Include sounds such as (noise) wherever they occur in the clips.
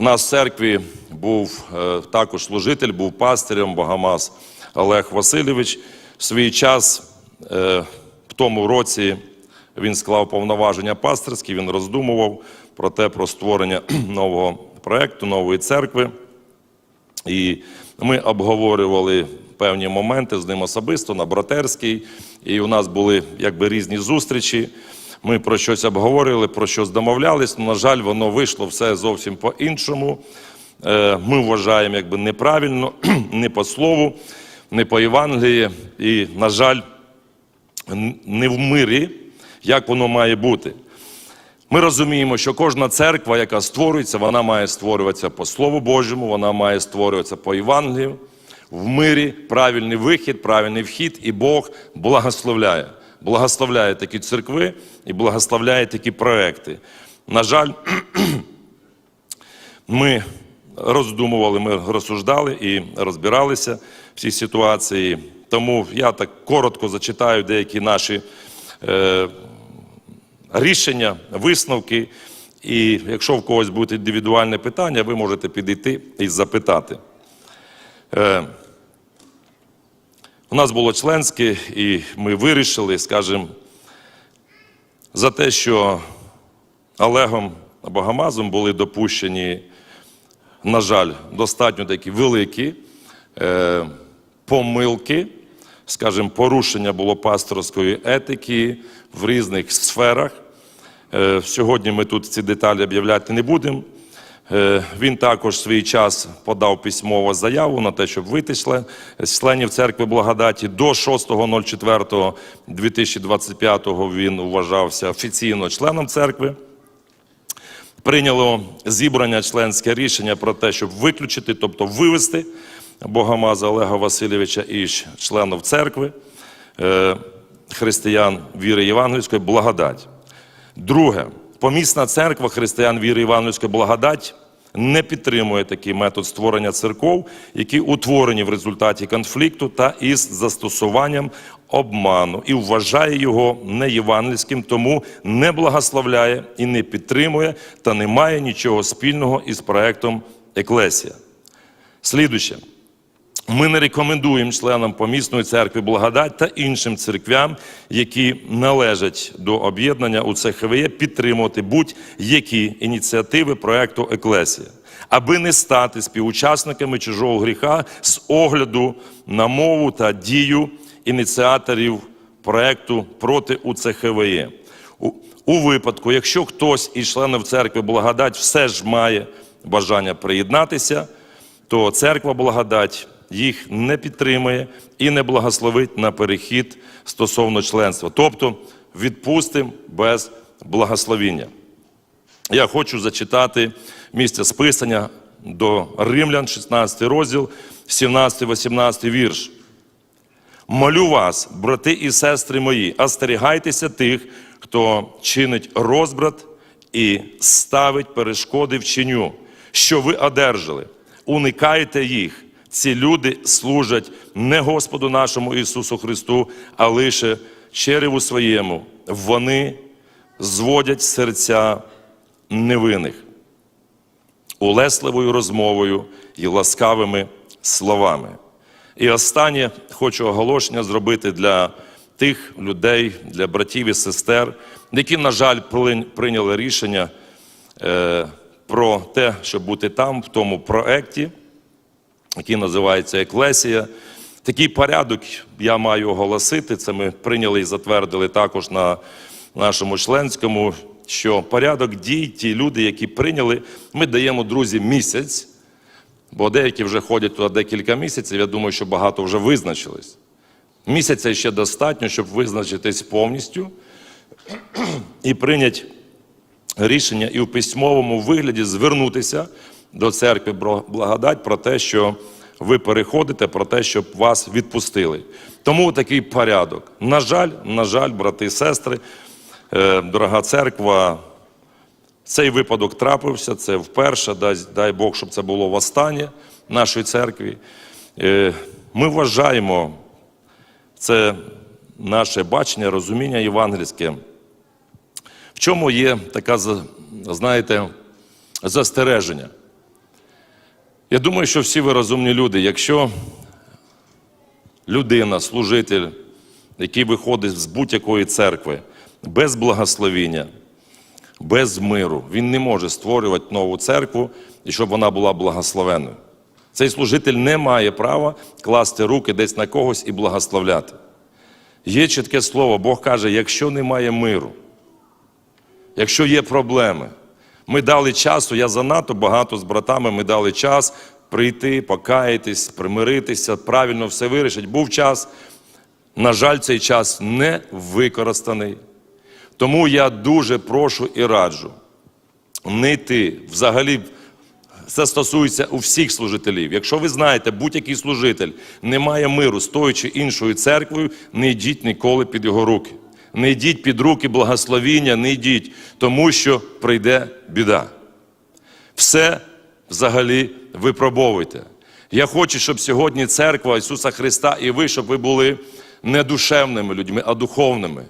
У нас в церкві був е, також служитель, був пастирем Богомаз Олег Васильович. В свій час е, в тому році він склав повноваження пастирські, він роздумував про те, про створення (clears throat) нового проекту, нової церкви. І ми обговорювали певні моменти з ним особисто на братерській. І у нас були якби різні зустрічі. Ми про щось обговорювали, про щось домовлялись. На жаль, воно вийшло все зовсім по-іншому. Е, Ми вважаємо якби неправильно, (clears throat) не по слову, не по Євангелії. І, на жаль, не в мирі, як воно має бути. Ми розуміємо, що кожна церква, яка створюється, вона має створюватися по Слову Божому, вона має створюватися по Євангелію, в мирі, правильний вихід, правильний вхід, і Бог благословляє. Благословляє такі церкви і благословляє такі проекти. На жаль, (clears throat) ми роздумували, ми розсуждали і розбиралися в цій ситуації. Тому я так коротко зачитаю деякі наші е, рішення, висновки. І якщо в когось буде індивідуальне питання, ви можете підійти і запитати. Е, у нас було членське, і ми вирішили, скажімо, за те, що Олегом Богомазом були допущені, на жаль, достатньо такі великі е, помилки, скажімо, порушення було пасторської етики в різних сферах. Е, Сьогодні ми тут ці деталі об'являти не будемо. Е, Він також в свій час подав письмову заяву на те, щоб вийти з членів церкви благодаті. До 6.04.2025 він вважався офіційно членом церкви. Прийняло зібрання членське рішення про те, щоб виключити, тобто вивести Богомаза Олега Васильовича із членів церкви е, християн віри Євангельської благодать. Друге, помісна церква християн віри Івановської благодать не підтримує такий метод створення церков, які утворені в результаті конфлікту та із застосуванням обману, і вважає його неєвангельським, тому не благословляє і не підтримує та не має нічого спільного із проектом Еклесія. Слідуюче. Ми не рекомендуємо членам помісної церкви благодать та іншим церквям, які належать до об'єднання у ЦХВЄ, підтримувати будь-які ініціативи проекту Еклесія, аби не стати співучасниками чужого гріха з огляду на мову та дію ініціаторів проекту проти УЦХВЄ. У, випадку, якщо хтось із членів церкви благодать все ж має бажання приєднатися, то церква благодать їх не підтримує і не благословить на перехід стосовно членства. Тобто відпустимо без благословіння. Я хочу зачитати місце списання до Римлян, 16 розділ, 17-18 вірш. Молю вас, брати і сестри мої, остерігайтеся тих, хто чинить розбрат і ставить перешкоди вченню, що ви одержали. Уникайте їх. Ці люди служать не Господу нашому Ісусу Христу, а лише череву своєму. Вони зводять серця невинних улесливою розмовою і ласкавими словами. І останнє хочу оголошення зробити для тих людей, для братів і сестер, які, на жаль, прийняли рішення е, про те, щоб бути там, в тому проекті, який називається Еклесія. Такий порядок я маю оголосити. Це ми прийняли і затвердили також на нашому членському. Що порядок дій, ті люди, які прийняли, ми даємо друзі місяць, бо деякі вже ходять туди декілька місяців. Я думаю, що багато вже визначились. Місяця ще достатньо, щоб визначитись повністю і прийняти рішення і в письмовому вигляді звернутися до церкви благодать про те, що ви переходите, про те, щоб вас відпустили. Тому такий порядок. На жаль, на жаль, брати і сестри, е, дорога церква, цей випадок трапився, це вперше, дай, дай Бог, щоб це було востаннє в нашій церкві. Е, Ми вважаємо, це наше бачення, розуміння євангельське. В чому є така, знаєте, застереження? Я думаю, що всі ви розумні люди. Якщо людина, служитель, який виходить з будь-якої церкви без благословіння, без миру, він не може створювати нову церкву і щоб вона була благословенною. Цей служитель не має права класти руки десь на когось і благословляти. Є чітке слово, Бог каже, якщо немає миру, якщо є проблеми, ми дали часу, я занадто багато з братами, ми дали час прийти, покаятись, примиритися, правильно все вирішити. Був час, на жаль, цей час не використаний. Тому я дуже прошу і раджу не йти взагалі. Це стосується у всіх служителів. Якщо ви знаєте, будь-який служитель не має миру з тою чи іншою церквою, не йдіть ніколи під його руки. Не йдіть під руки благословіння, не йдіть, тому що прийде біда. Все взагалі випробовуйте. Я хочу, щоб сьогодні церква Ісуса Христа і ви, щоб ви були не душевними людьми, а духовними.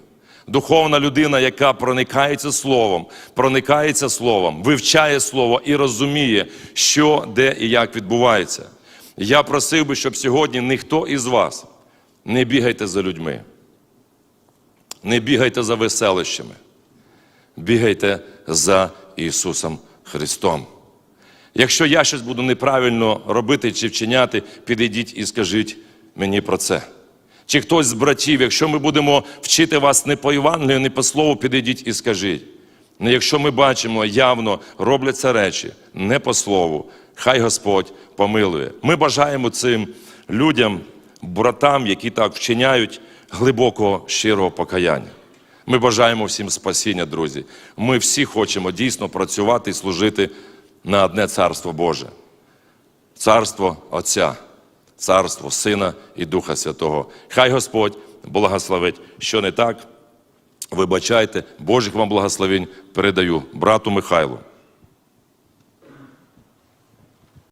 Духовна людина, яка проникається словом, проникається словом, вивчає слово і розуміє, що, де і як відбувається. Я просив би, щоб сьогодні ніхто із вас не бігайте за людьми, не бігайте за веселищами, бігайте за Ісусом Христом. Якщо я щось буду неправильно робити чи вчиняти, підійдіть і скажіть мені про це. Чи хтось з братів, якщо ми будемо вчити вас не по Євангелію, не по слову, підійдіть і скажіть. Ну, якщо ми бачимо, явно робляться речі не по слову, хай Господь помилує. Ми бажаємо цим людям, братам, які так вчиняють, глибокого щирого покаяння. Ми бажаємо всім спасіння, друзі. Ми всі хочемо дійсно працювати і служити на одне царство Боже. Царство Отця, царство Сина і Духа Святого. Хай Господь благословить. Що не так, вибачайте, Божих вам благословень передаю брату Михайлу.